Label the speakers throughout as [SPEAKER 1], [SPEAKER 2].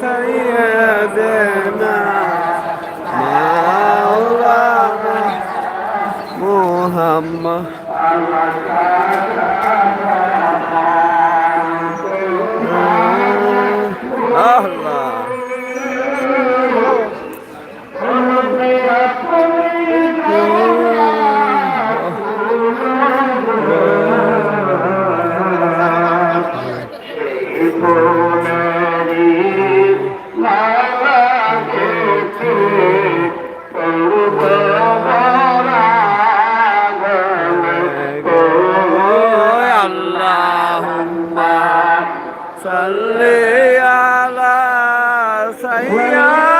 [SPEAKER 1] سيدنا না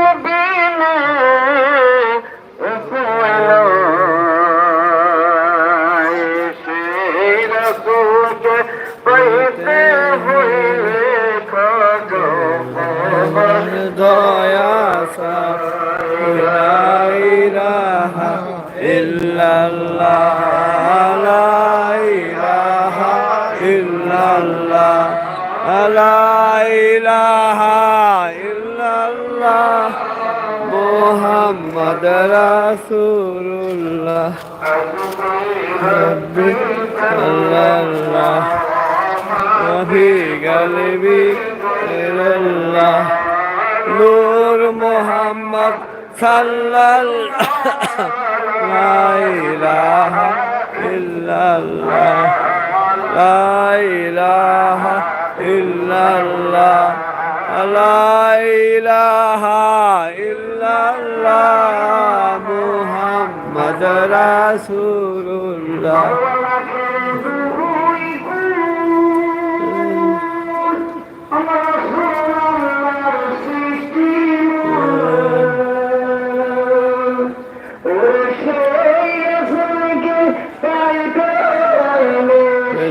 [SPEAKER 2] রসুলকে কইতে হইবে খোঁজো আমার
[SPEAKER 1] দয়া সাইরাহা ইল্লাল্লাহ লাইলাহা ইল্লাল্লাহ মোহাম্মদ রাসুল্লাহ রব্বি আল্লাহ নবি গলবি আল্লাহ নূর মোহাম্মদ সাল্লাল্লাহ। ইলাহা ইল্লাল্লাহ। লা ইলাহা ইল্লাল্লাহ। লা ইলাহা মোহাম্মদ রাসুল্লাহ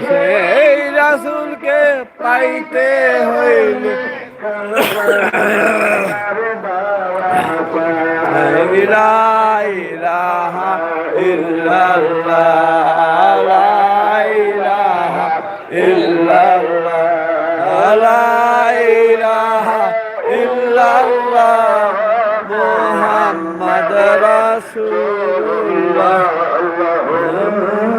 [SPEAKER 1] সেই রাসুলকে পাইতে হইলে